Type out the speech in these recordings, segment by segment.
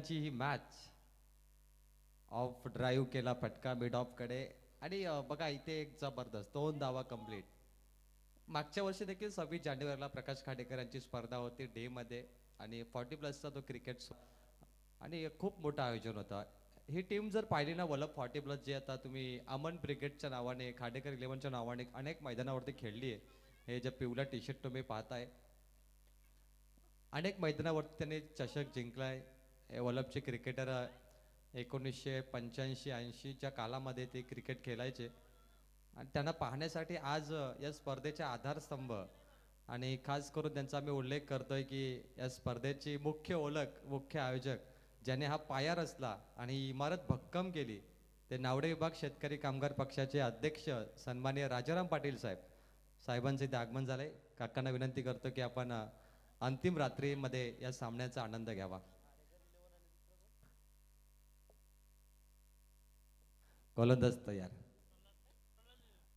ची ही match of drive केला फटका मिड ऑफकडे. आणि बघा इथे एक जबरदस्त दोन धावा कंप्लीट मागच्या वर्षी देखील सव्वीस जानेवारीला प्रकाश खाडेकर यांची स्पर्धा होती डे मध्ये. आणि फॉर्टी प्लसचा तो क्रिकेट आणि खूप मोठं आयोजन होतं. ही टीम जर पाहिली ना वल्लभ फॉर्टी प्लस जे आता तुम्ही अमन ब्रिगेडच्या नावाने खाडेकर इलेव्हनच्या नावाने अनेक मैदानावरती खेळली आहे हे जे पिवळा टी शर्ट तुम्ही पाहताय. अनेक मैदानावरती त्यांनी चषक जिंकलाय. हे वल्लभचे क्रिकेटर एकोणीसशे पंच्याऐंशी ऐंशीच्या कालामध्ये ते क्रिकेट खेळायचे. आणि त्यांना पाहण्यासाठी आज या स्पर्धेचे आधारस्तंभ आणि खास करून त्यांचा आम्ही उल्लेख करतोय की या स्पर्धेची मुख्य ओळख मुख्य आयोजक ज्याने हा पाया रचला आणि इमारत भक्कम केली ते नावडे विभाग शेतकरी कामगार पक्षाचे अध्यक्ष सन्माननीय राजाराम पाटील साहेब. साहेबांचे इथे आगमन झालंय काकांना विनंती करतो की आपण अंतिम रात्रीमध्ये या सामन्याचा आनंद घ्यावा. गोलंदाज तयार.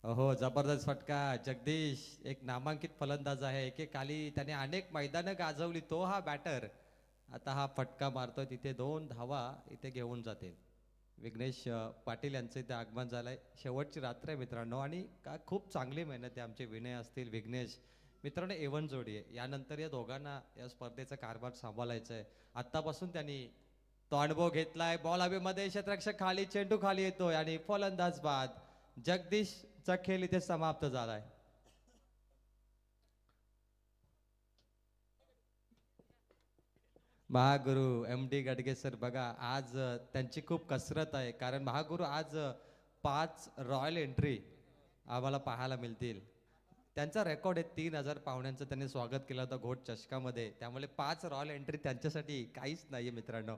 हो जबरदस्त फटका. जगदीश एक नामांकित फलंदाज आहे. एकेकाली त्याने अनेक मैदानं गाजवली. तो हा बॅटर आता हा फटका मारतोय. तिथे दोन धावा इथे घेऊन जातील विघ्नेश पाटील यांचं इथे आगमन झालंय. शेवटची रात्र आहे मित्रांनो आणि का खूप चांगली मेहनत आहे आमचे विनय असतील विघ्नेश. मित्रांनो एवन जोडी आहे. यानंतर या दोघांना या स्पर्धेचा कारभार सांभाळायचा आहे. आत्तापासून त्यांनी तो अनुभव घेतलाय. बॉल हवेमध्ये क्षेत्ररक्षक खाली चेंडू खाली येतोय आणि फलंदाज बाद जगदीशचा खेळ इथे समाप्त झालाय. महागुरु एम डी गडगे सर बघा आज त्यांची खूप कसरत आहे. कारण महागुरु आज पाच रॉयल एंट्री आम्हाला पाहायला मिळतील. त्यांचा रेकॉर्ड आहे तीन हजार पाहुण्यांचं. त्यांनी स्वागत केलं होतं घोट चषकामध्ये. त्यामुळे पाच रॉयल एंट्री त्यांच्यासाठी काहीच नाही आहे मित्रांनो.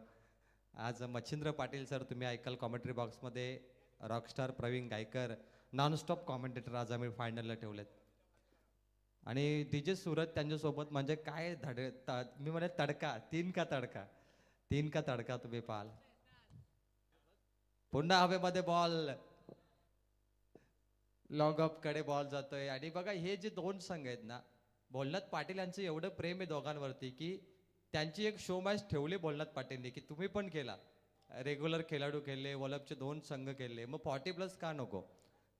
आज मच्छिंद्र पाटील सर तुम्ही ऐकाल कॉमेंट्री बॉक्समध्ये rockstar Pravin Gaikar nonstop commentator आज आम्ही फायनलला ठेवलेत. आणि डीजे सुरत त्यांच्यासोबत म्हणजे काय धड मी म्हणे तडका तीन का तडका? तीन का तडका तुम्ही पाहाल. पुन्हा हवेमध्ये बॉल लॉग ऑफकडे बॉल जातोय. आणि बघा हे जे दोन संघ आहेत ना बोलण्यात पाटील यांचं एवढं प्रेम आहे दोघांवरती की त्यांची एक शो मॅच ठेवली बोलनाथ पाटीलने की तुम्ही पण केला. रेग्युलर खेळाडू खेळले वलभचे दोन संघ खेळले. मग फॉर्टी प्लस का नको?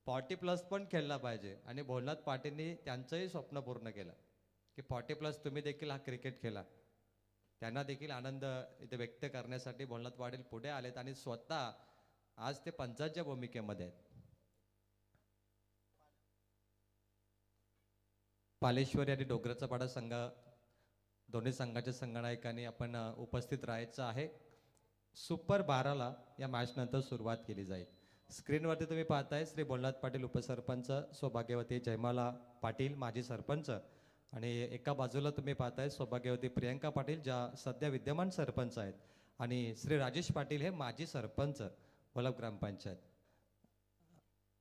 फॉर्टी प्लस पण खेळला पाहिजे. आणि भोलनाथ पाटीलनी त्यांचंही स्वप्न पूर्ण केलं. की फॉर्टी प्लस तुम्ही देखील हा क्रिकेट खेळा. त्यांना देखील आनंद इथे व्यक्त करण्यासाठी भोलनाथ पाटील पुढे आलेत आणि स्वतः आज ते पंचांच्या भूमिकेमध्ये आहेत. पालेश्वरी आणि डोंगराचा पाडा संघ दोन्ही संघाच्या संघनायकांनी आपण उपस्थित राहायचं आहे. सुपर बाराला या मॅचनंतर सुरुवात केली जाईल. स्क्रीनवरती तुम्ही पाहताय श्री बोलनाथ पाटील उपसरपंच सौभाग्यवती जयमाला पाटील माजी सरपंच. आणि एका बाजूला तुम्ही पाहताय सौभाग्यवती प्रियंका पाटील ज्या सध्या विद्यमान सरपंच आहेत. आणि श्री राजेश पाटील हे माजी सरपंच वलभ ग्रामपंचायत.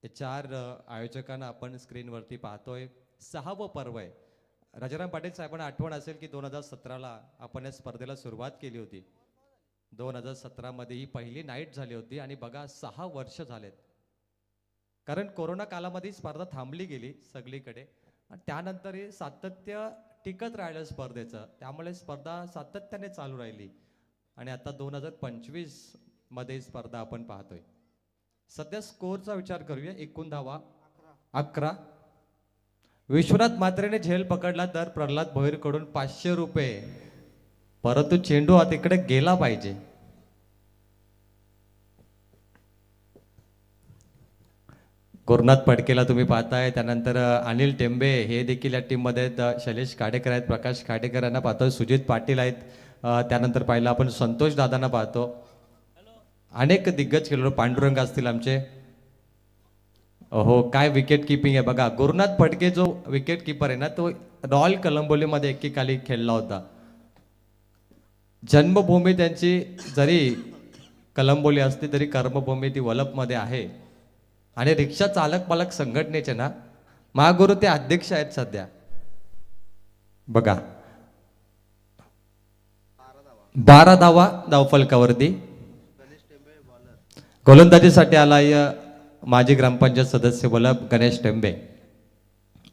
हे चार आयोजकांना आपण स्क्रीनवरती पाहतोय. सहावं पर्व आहे. राजाराम पाटील साहेबांना आठवण असेल की दोन हजार सतराला आपण या स्पर्धेला सुरुवात केली होती. दोन हजार सतरामध्ये ही पहिली नाईट झाली होती आणि बघा सहा वर्ष झालेत. कारण कोरोना कालामध्ये ही स्पर्धा थांबली गेली सगळीकडे. आणि त्यानंतर हे सातत्य टिकत राहिलं स्पर्धेचं. त्यामुळे स्पर्धा सातत्याने चालू राहिली. आणि आता दोन हजार पंचवीसमध्ये स्पर्धा आपण पाहतोय. सध्या स्कोरचा विचार करूया. एकूण धावा अकरा. विश्वनाथ मात्रेने झेल पकडला तर प्रल्हाद भोईरकडून पाचशे रुपये. परंतु चेंडू हा तिकडे गेला पाहिजे. गुरुनाथ पडकेला तुम्ही पाहताय त्यानंतर अनिल टेंबे हे देखील या टीममध्ये आहेत. शैलेश खाडेकर आहेत प्रकाश खाडेकर यांना पाहतो सुजित पाटील आहेत. त्यानंतर पाहिलं आपण संतोष दादांना पाहतो. अनेक दिग्गज खेळाडू पांडुरंग असतील आमचे. हो काय विकेट किपिंग आहे बघा. गुरुनाथ फडके जो विकेट किपर आहे ना तो रॉयल कलंबोलीमध्ये एकेकाली खेळला होता. जन्मभूमी त्यांची जरी कलंबोली असली तरी कर्मभूमी ती वलपमध्ये आहे. आणि रिक्षा चालक पालक संघटनेचे ना महागुरु ते अध्यक्ष आहेत सध्या. बघा. बारा धावा धावफलकावरती. गोलंदाजीसाठी आलाय माजी ग्रामपंचायत सदस्य बोला गणेश टेंबे.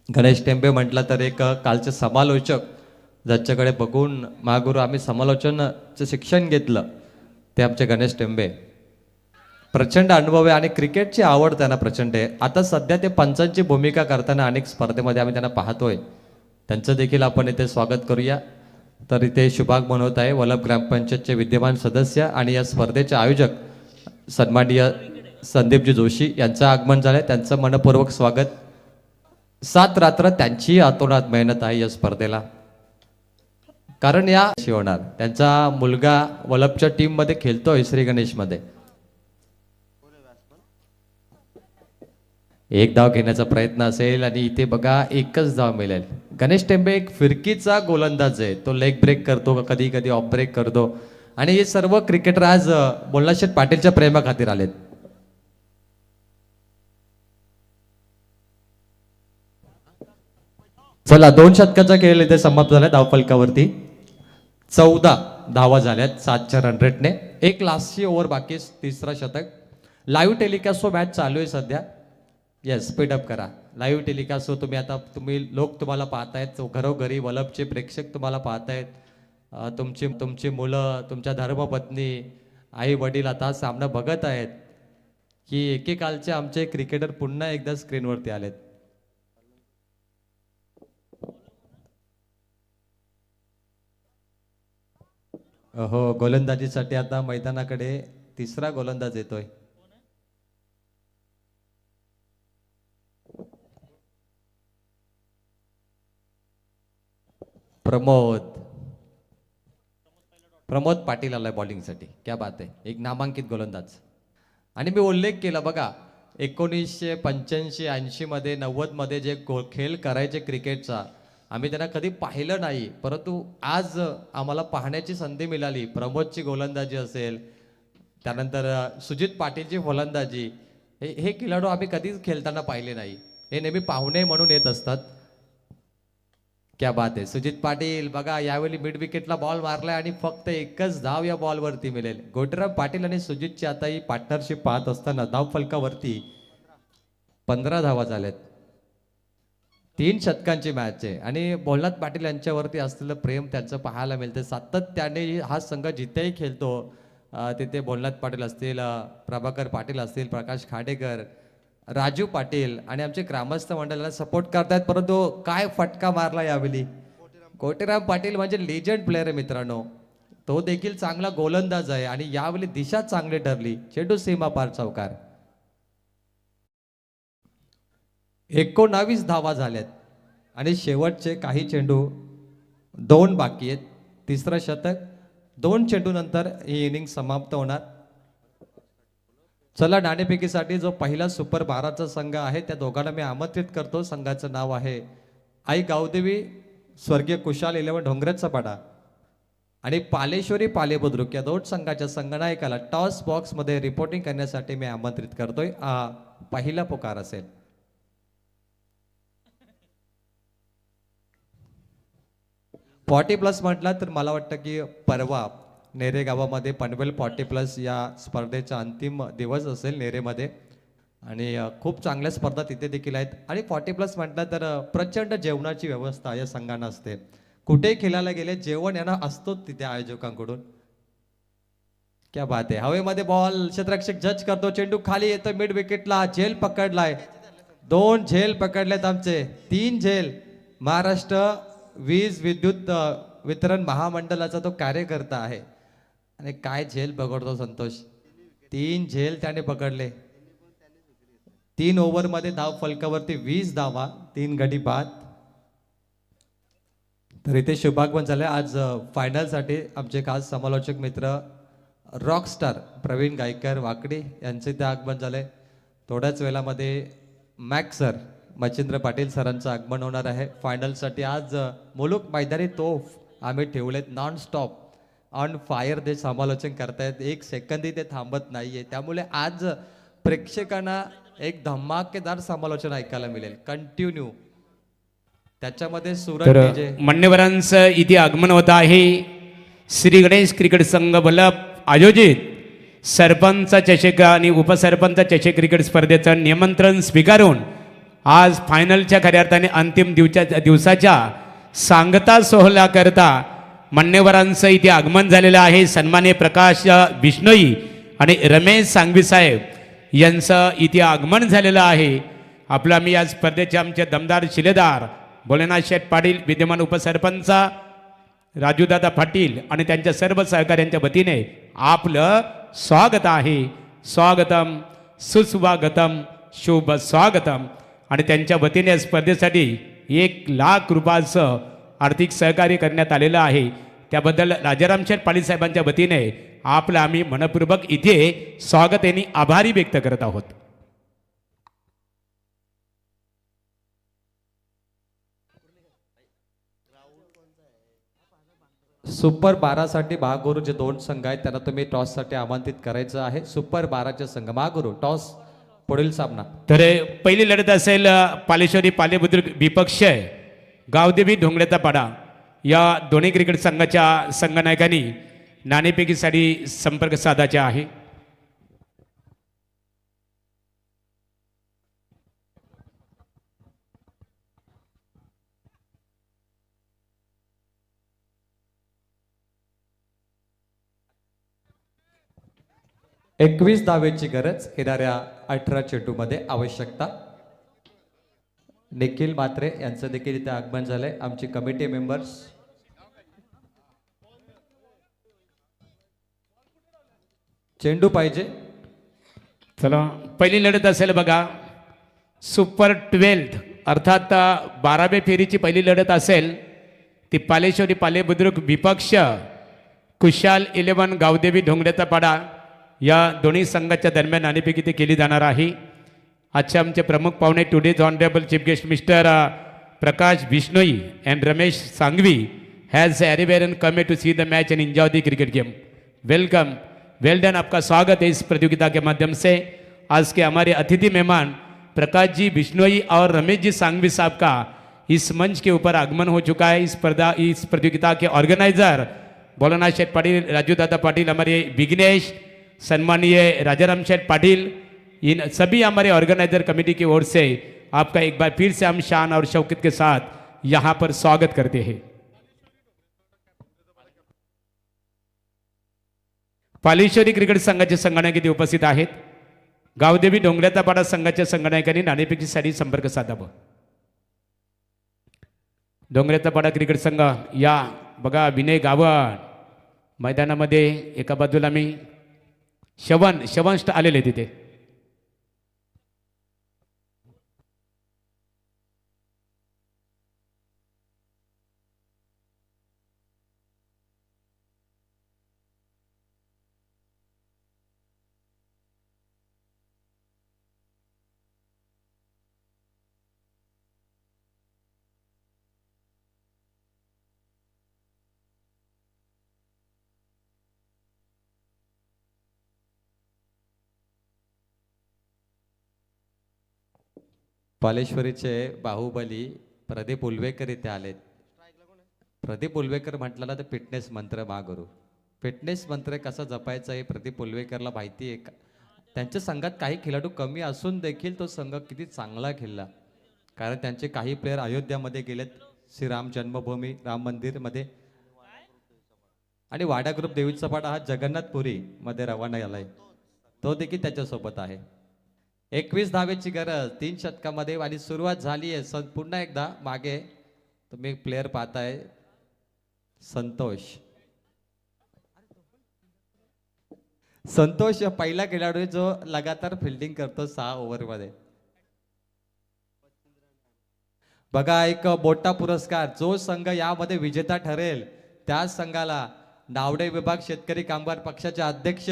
गणेश टेंबे म्हटलं तर एक कालचे समालोचक ज्याच्याकडे बघून महागुरु आम्ही समालोचनाचं शिक्षण घेतलं ते आमचे गणेश टेंबे. प्रचंड अनुभव आहे आणि क्रिकेटची आवड त्यांना प्रचंड आहे. आता सध्या ते पंचांची भूमिका करताना अनेक स्पर्धेमध्ये आम्ही त्यांना पाहतोय. त्यांचं देखील आपण इथे स्वागत करूया. तर इथे शुभाग म्हणत आहे वल्लभ ग्रामपंचायतचे विद्यमान सदस्य आणि या स्पर्धेचे आयोजक सन्माननीय संदीपजी जोशी यांचं आगमन झालं त्यांचं मनपूर्वक स्वागत. सात रात्र त्यांची आतोनात मेहनत आहे या स्पर्धेला. कारण या शिवणार त्यांचा मुलगा वल्लभच्या टीममध्ये खेळतोय श्री गणेशमध्ये. एक धाव घेण्याचा प्रयत्न असेल आणि इथे बघा एकच धाव मिळेल. गणेश टेंबे एक फिरकीचा गोलंदाज आहे. तो लेग ब्रेक करतो कधी कधी ऑफ ब्रेक करतो. आणि हे सर्व क्रिकेटर आज बोलनाशेठ पाटीलच्या प्रेमाखातीर आलेत. चला दोन शतकाचा खेळ इथे समाप्त झाला धावफलकावरती चौदा धावा झाल्यात सातच्या रन रेटने एक लास्टची ओव्हर बाकी तिसरा शतक. लाईव्ह टेलिकास्ट मॅच चालू आहे सध्या. येस स्पीडअप करा. लाईव्ह टेलिकास्ट तुम्ही आता तुम्ही लोक तुम्हाला पाहतायत घरोघरी वलभचे प्रेक्षक तुम्हाला पाहतायत. तुमची तुमची मुलं तुमच्या धर्मपत्नी आई वडील आता सामना बघत आहेत. की एकेकालचे आमचे क्रिकेटर पुन्हा एकदा स्क्रीनवरती आलेत. हो गोलंदाजीसाठी आता मैदानाकडे तिसरा गोलंदाज येतोय. प्रमोद. प्रमोद पाटील आलाय बॉलिंगसाठी. क्या बात आहे. एक नामांकित गोलंदाज. आणि मी उल्लेख केला बघा एकोणीसशे पंच्याऐंशी ऐंशीमध्ये नव्वदमध्ये जे गो खेळ करायचे क्रिकेटचा आम्ही त्यांना कधी पाहिलं नाही. परंतु आज आम्हाला पाहण्याची संधी मिळाली. प्रमोदची गोलंदाजी असेल त्यानंतर सुजित पाटीलची फलंदाजी हे हे खेळाडू आम्ही कधीच खेळताना पाहिले नाही. हे नेहमी पाहुणे म्हणून येत असतात. क्या बात आहे सुजित पाटील बघा यावेळी मिड विकेटला बॉल मारलाय आणि फक्त एकच धाव या बॉलवरती मिळेल. गोटराम पाटील आणि सुजितची आता ही पार्टनरशिप पाहत असताना धाव फलकावरती पंधरा धावा झाल्यात. तीन शतकांची मॅच आहे. आणि भोलनाथ पाटील यांच्यावरती असलेलं प्रेम त्यांचं पाहायला मिळतं. सातत्याने हा संघ जिथेही खेळतो तिथे भोलनाथ पाटील असतील प्रभाकर पाटील असतील प्रकाश खाडेकर राजू पाटील आणि आमचे ग्रामस्थ मंडळाला सपोर्ट करतायत. परंतु काय फटका मारला यावेळी? कोटेराम पाटील म्हणजे लेजंड प्लेअर आहे मित्रांनो. तो देखील चांगला गोलंदाज आहे आणि यावेळी दिशा चांगली ठरली. चेंडू सीमा पार चौकार. एकोणावीस धावा झाल्यात. आणि शेवटचे काही चेंडू दोन बाकी आहेत. तिसरं शतक. दोन चेंडूनंतर ही इनिंग समाप्त होणार. चला नाणेफेकीसाठी जो पहिला सुपर बाराचा संघ आहे त्या दोघांना मी आमंत्रित करतो. संघाचं नाव आहे आई गावदेवी स्वर्गीय कुशाल इलेवन डोंगरचा पाडा आणि पालेश्वरी पालेबुद्रुक या दोन संघाच्या संगनायकाला टॉस बॉक्समध्ये रिपोर्टिंग करण्यासाठी मी आमंत्रित करतोय. हा पहिला पुकार असेल. फॉर्टी प्लस म्हटलं तर मला वाटतं की परवा नेरे गावामध्ये पनवेल फॉर्टी प्लस या स्पर्धेचा अंतिम दिवस असेल नेरेमध्ये. आणि खूप चांगल्या स्पर्धा तिथे देखील आहेत. आणि फॉर्टी प्लस म्हटलं तर प्रचंड जेवणाची व्यवस्था या संघांना असते. कुठेही खेळायला गेले जेवण यांना असतोच तिथे आयोजकांकडून. क्या बात आहे. हवेमध्ये बॉल क्षेत्ररक्षक जज करतो. चेंडू खाली येतो मिड विकेटला झेल पकडलाय. दोन झेल पकडलेत आमचे. तीन झेल. महाराष्ट्र वीज विद्युत वितरण महामंडळाचा तो कार्यकर्ता आहे. आणि काय झेल पकडतो संतोष? तीन झेल त्याने पकडले. तीन ओव्हरमध्ये धाव फलकावरती वीस धावा तीन गडी बाद. तर इथे शुभागमन झालं आज फायनलसाठी आमचे खास समालोचक मित्र रॉकस्टार प्रवीण गायकर वाकडी यांचे ते आगमन झाले थोड्याच वेळामध्ये मॅक्सर मच्छिंद्र पाटील सरांचं आगमन होणार आहे. फायनलसाठी आज मुलुक मैदानी तोफ आम्ही ठेवलेत नॉन स्टॉप ऑन फायर ते समालोचन करतायत. एक सेकंदही ते थांबत नाहीये. त्यामुळे आज प्रेक्षकांना एक धमाकेदार समालोचन ऐकायला मिळेल. कंटिन्यू त्याच्यामध्ये सूरज मान्यवरांचं इथे आगमन होत आहे. श्री गणेश क्रिकेट संघ बलब आयोजित. सरपंच चषक आणि उपसरपंच चषक क्रिकेट स्पर्धेचं निमंत्रण स्वीकारून आज फायनलच्या खऱ्या अर्थाने अंतिम दिवसाच्या दिवसाच्या सांगता सोहळ्याकरता मान्यवरांचं इथे आगमन झालेलं आहे. सन्माने प्रकाश बिष्णोई आणि रमेश सांगवी साहेब यांचं इथे आगमन झालेलं आहे. आपला मी या स्पर्धेचे आमचे दमदार शिलेदार भोलेनाथ शेठ पाटील विद्यमान उपसरपंच राजूदादा पाटील आणि त्यांच्या सर्व सहकाऱ्यांच्या वतीने आपलं स्वागत आहे. स्वागतम सुस्वागतम शुभ स्वागतम आणि त्यांच्या वतीने स्पर्धेसाठी एक लाख रुपयाचं आर्थिक सहकार्य करण्यात आलेलं आहे. त्याबद्दल राजाराम शेठ पाटील साहेबांच्या वतीने आपलं आम्ही मनपूर्वक इथे स्वागत यांनी आभारी व्यक्त करत आहोत. सुपर बारासाठी महागुरु जे दोन संघ आहेत. त्यांना तुम्ही टॉससाठी आमंत्रित करायचं आहे. सुपर बाराचे संघ महागुरु टॉस पुढील सामना. तर पहिली लढत असेल पालेश्वरी पालेबुद्रुक विपक्ष गावदेवी ढोंगड्याचा पाडा. या दोन्ही क्रिकेट संघाच्या संघनायकांनी नाणेफेकीसाठी संपर्क साधायचे आहे. एकवीस धावेची गरज येणाऱ्या अठरा चेटूमध्ये आवश्यकता. निखिल मात्रे यांचं देखील इथे आगमन झालंय. आमची कमिटी मेंबर्स. चेंडू पाहिजे. चला पहिली लढत असेल बघा. सुपर ट्वेल्थ अर्थात बाराव्या फेरीची पहिली लढत असेल ती पालेश्वरी पालेबुद्रुक विपक्ष. कुशाल इलेवन गावदेवी ढोंगड्याचा पाडा. या दोन्ही संघाच्या दरम्यान नाणेफेकी ते केली जाणार आहे. आजचे आमचे प्रमुख पाहुणे today's honourable chief guest mister Prakash Bishnoi and Ramesh Sangvi has arrived come to see the match and enjoy the cricket game welcome well done आपका स्वागत है इस प्रतियोगिता के माध्यम से. आज के हमारे अतिथि मेहमान प्रकाश जी बिश्नोई और रमेश जी सांगवी साहब का इस मंच के ऊपर आगमन हो चुका है. इस स्पर्धा इस प्रतियोगिता के ऑर्गेनाइजर भोलानाथ शेठ पाटिल राजू दादा पाटिल हमारे विघ्नेश सम्मानीय राजाराम शेठ पाटिल इन सभी हमारे ऑर्गेनाइजर कमेटी की ओर से आपका एक बार फिर से हम शान और शौकत के साथ यहाँ पर स्वागत करते हैं। पालेश्वरी क्रिकेट संघाचे संगणक इथे उपस्थित आहेत. गावदेवी डोंगऱ्याचा पाडा संघाच्या संगणकांनी नाणेफेकीसाठी संपर्क साधावा. डोंगऱ्याचा पाडा क्रिकेट संघ या बघा विनय गावण मैदानामध्ये एका बाजूला मी शवन शवंष्ट आलेले तिथे. पालेश्वरीचे बाहुबली प्रदीप उलवेकर इथे आलेत. प्रदीप उलवेकर म्हटलं तर फिटनेस मंत्र महागुरू फिटनेस मंत्र कसा जपायचा हे प्रदीप उलवेकरला माहिती आहे का? त्यांच्या संघात काही खेळाडू कमी असून देखील तो संघ किती चांगला खेळला. कारण त्यांचे काही प्लेयर अयोध्यामध्ये गेलेत. श्रीराम जन्मभूमी राम मंदिरमध्ये. आणि वाडा ग्रुप देवी पाडा हा जगन्नाथपुरीमध्ये रवाना रवाना झालाय. तो देखील त्याच्यासोबत आहे. एकवीस धावेची गरज तीन शतकामध्ये आणि सुरुवात झाली आहे. सं पुन्हा एकदा मागे तुम्ही प्लेअर पाहताय. संतोष. संतोष पहिला खेळाडू जो लगातार फिल्डिंग करतो सहा ओव्हरमध्ये बघा एक मोठा पुरस्कार जो संघ यामध्ये विजेता ठरेल त्या संघाला नावडे विभाग शेतकरी कामगार पक्षाचे अध्यक्ष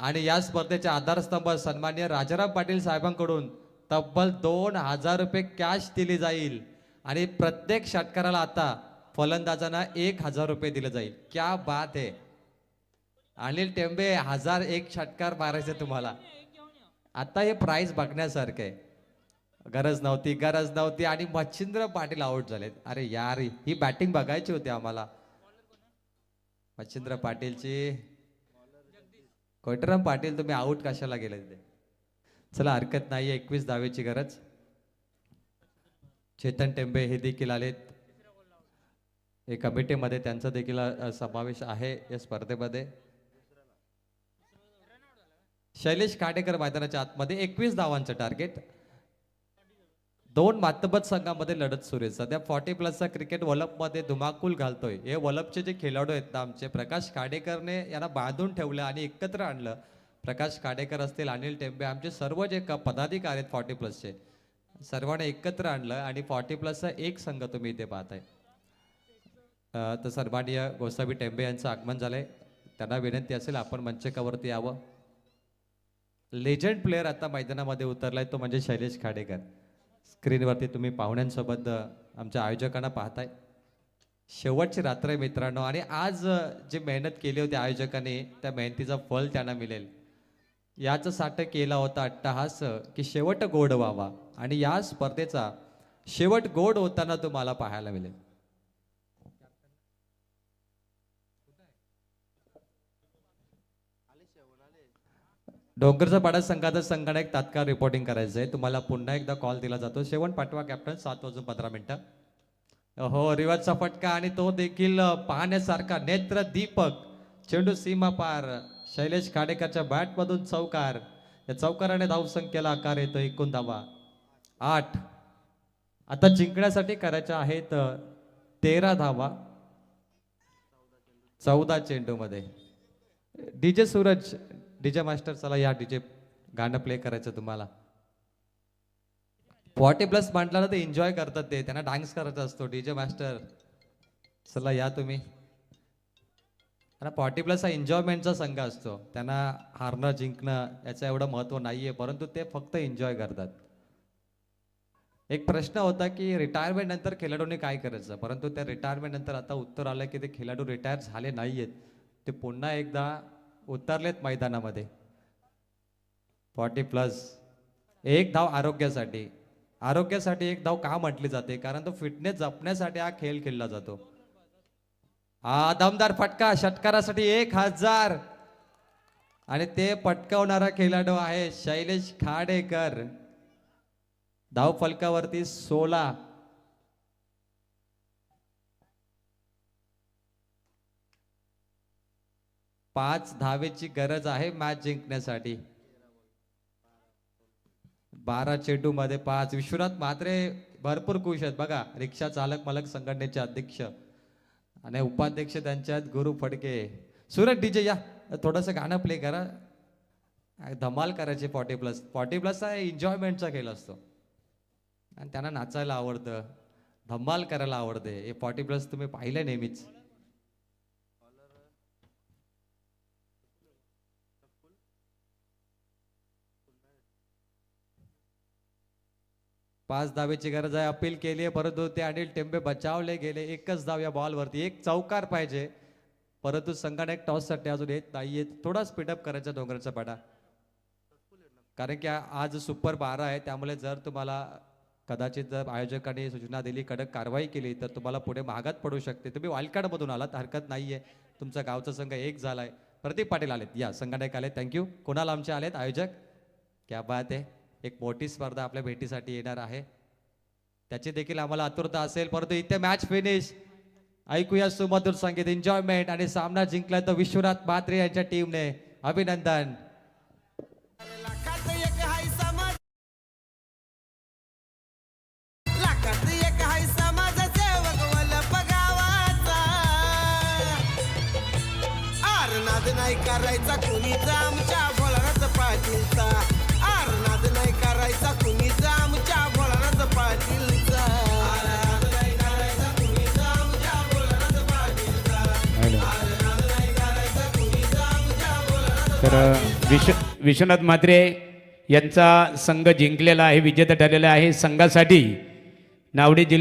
आणि या स्पर्धेचे आधारस्तंभ सन्मान्य राजाराम पाटील साहेबांकडून तब्बल दोन हजार रुपये कॅश दिली जाईल. आणि प्रत्येक षटकाराला आता फलंदाजांना एक हजार रुपये दिले जाईल. क्या बात आहे अनिल टेंबे हजार एक षटकार मारायचे तुम्हाला. आता हे प्राईज बघण्यासारखं आहे. गरज नव्हती गरज नव्हती. आणि मच्छिंद्र पाटील आउट झालेत. अरे यार ही बॅटिंग बघायची होती आम्हाला. मच्छिंद्र पाटीलची कोटराम पाटील तुम्ही आउट कशाला गेले तिथे? चला हरकत नाही आहे एकवीस धावेची गरज. चेतन टेंबे हे देखील आलेत. हे कमिटीमध्ये त्यांचा देखील समावेश आहे या स्पर्धेमध्ये. शैलेश काटेकर मैदानाच्या आतमध्ये एकवीस धावांचं टार्गेट दोन मातबत संघामध्ये लढत सुरू आहे. सध्या फॉर्टी प्लसचा क्रिकेट वलपमध्ये धुमाकूल घालतोय. हे वलपचे जे खेळाडू आहेत ना आमचे प्रकाश काडेकरने यांना बांधून ठेवलं आणि एकत्र आणलं. प्रकाश काडेकर असतील अनिल टेंबे आमचे सर्व जे क- पदाधिकारी आहेत फॉर्टी प्लसचे सर्वांना एकत्र आणलं आणि फॉर्टी प्लसचा एक संघ तुम्ही इथे पाहताय. तर सर्वांनी गोसावी टेंबे यांचं आगमन झालंय. त्यांना विनंती असेल आपण मंचकावरती यावं. लेजंड प्लेअर आता मैदानामध्ये उतरलाय तो म्हणजे शैलेश खाडेकर स्क्रीनवरती तुम्ही पाहुण्यांसोबत आमच्या आयोजकांना पाहताय. शेवटची रात्र आहे मित्रांनो आणि आज जे जी मेहनत केली होती आयोजकांनी त्या मेहनतीचं फल त्यांना मिळेल. याच साठ केला होता अट्टहास की शेवट गोड व्हावा आणि या स्पर्धेचा शेवट गोड होताना तुम्हाला पाहायला मिळेल. डोंगरचा पाडा संघाचा एक तात्काळ रिपोर्टिंग करायचं आहे. तुम्हाला पुन्हा एकदा कॉल दिला जातो. शेवण पाठवा कॅप्टन सात वाजून पंधरा मिनटं. हो रिवाजचा फटका आणि तो देखील पाहण्यासारखा नेत्र दीपक. चेंडू सीमा पार. शैलेश खाडेकरच्या बॅटमधून चौकार. या चौकाराने धावसंख्येला आकार येतो. एकूण धावा आठ. आता जिंकण्यासाठी करायच्या आहेत तेरा धावा चौदा चेंडूमध्ये. डीजे सूरज डीजे मास्टर चला या डीजे गाणं प्ले करायचं तुम्हाला. फॉर्टी प्लस म्हटलं ना ते एन्जॉय करतात ते. त्यांना डान्स करायचा असतो डीजे मास्टर. चला या तुम्ही. आणि फॉर्टी प्लस हा एन्जॉयमेंटचा संघ असतो. त्यांना हारणं जिंकणं याचं एवढं महत्त्व नाही आहे परंतु ते फक्त एन्जॉय करतात. एक प्रश्न होता की रिटायरमेंट नंतर खेळाडूंनी काय करायचं? परंतु त्या रिटायरमेंट नंतर आता उत्तर आलं की ते खेळाडू रिटायर झाले नाही आहेत ते पुन्हा एकदा उतरलेत मैदानामध्ये. फॉर्टी प्लस एक धाव आरोग्यासाठी. आरोग्यासाठी एक धाव का म्हटली जाते? कारण तो फिटनेस जपण्यासाठी हा खेळ खेळला जातो. हा दमदार फटका षटकारासाठी एक हजार. आणि ते पटकावणारा खेळाडू आहे शैलेश खाडेकर. धाव फलकावरती सोळा. पाच धावेची गरज आहे मॅच जिंकण्यासाठी. बारा चेंडू मध्ये पाच. विश्वनाथ म्हात्रे भरपूर खुश आहेत. बघा रिक्षा चालक मालक संघटनेचे अध्यक्ष आणि उपाध्यक्ष त्यांच्यात गुरु फडके. सुरत डीजे या. थोडस गाणं प्ले करा. धमाल करायचे फॉर्टी प्लस फॉर्टी प्लस हा एन्जॉयमेंटचा खेळ असतो. आणि त्यांना नाचायला आवडतं. धमाल करायला आवडते. हे फॉर्टी प्लस तुम्ही पाहिलं नेहमीच. पाच धावेची गरज आहे. अपील केली आहे. परंतु ते अनिल टेंबे बचावले गेले. एकच धाव या बॉलवरती एक चौकार पाहिजे. परंतु संघाने टॉससाठी अजून येत नाहीये थोडा स्पीडअप करायचा डोंगरचा पाडा. कारण की आज सुपर बारा आहे. त्यामुळे जर तुम्हाला कदाचित जर आयोजकांनी सूचना दिली कडक कारवाई केली तर तुम्हाला पुढे महागात पडू शकते. तुम्ही वाईल्ड आलात. हरकत नाही आहे तुमचा गावचा संघ एक झाला आहे प्रदीप पाटील आलेत. या संघाने आले थँक्यू कोणाला आमचे आलेत? आयोजक? क्या बात आहे. एक मोठी स्पर्धा आपल्या भेटीसाठी येणार आहे. त्याची देखील आम्हाला आतुरता असेल. परंतु इथे मॅच फिनिश ऐकूया सुमधुर संगीत एन्जॉयमेंट आणि सामना जिंकला तो विश्वनाथ म्हात्रे यांच्या टीमने अभिनंदन. विश्व विश्वनाथ म्हात्रे यांचा संघ जिंकलेला आहे विजेता ठरलेला आहे. संघासाठी नावडी जिल्हा